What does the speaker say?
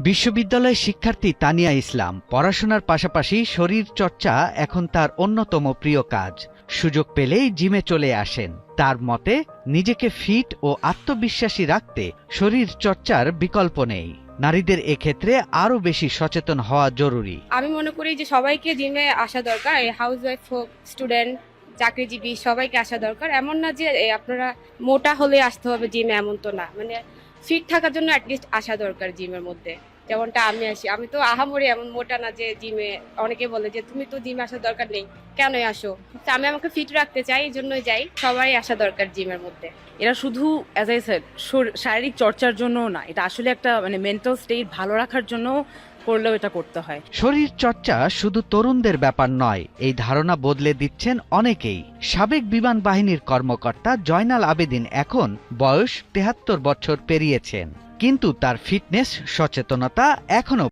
বিশ্ববিদ্যালয়ের শিক্ষার্থী তানিয়া ইসলাম পড়াশোনার পাশাপাশি শরীর চর্চা এখন তার অন্যতম প্রিয় কাজ। সুযোগ পেলেই জিমে চলে আসেন। তার মতে, নিজেকে ফিট ও আত্মবিশ্বাসী রাখতে শরীর চর্চার বিকল্প নেই। নারীদের এক্ষেত্রে আরও বেশি সচেতন হওয়া জরুরি। আমি মনে করি যে সবাইকে জিমে আসা দরকার হাউস ওয়াইফ হোক স্টুডেন্ট চাকরিজীবী, সবাইকে আসা দরকার। এমন না যে আপনারা মোটা হলে আসতে হবে জিমে, এমন তো না। মানে ফিট থাকার জন্য অ্যাটলিস্ট আসা দরকার জিমের মধ্যে। যেমনটা আমি আসি, আমি তো আহামরি এমন মোটা না যে জিমে অনেকে বলে যে, তুমি তো জিমে আসার দরকার নেই, কেনই আসো? তা আমি আমাকে ফিট রাখতে চাই, এই জন্যই যাই, সবাই আসা দরকার জিমের মধ্যে। এরা শুধু অ্যাজ আই স্যার শারীরিক চর্চার জন্য না, এটা আসলে একটা মানে মেন্টাল স্টেট ভালো রাখার জন্য করলেও এটা করতে হয়। শরীর চর্চা শুধু তরুণদের ব্যাপার নয়, এই ধারণা বদলে দিচ্ছেন অনেকেই। সাবেক বিমান বাহিনীর কর্মকর্তা জয়নাল আবেদিন এখন বয়স তেহাত্তর বছর পেরিয়েছেন, কিন্তু তার ফিটনেস, সচেতনতা এখনও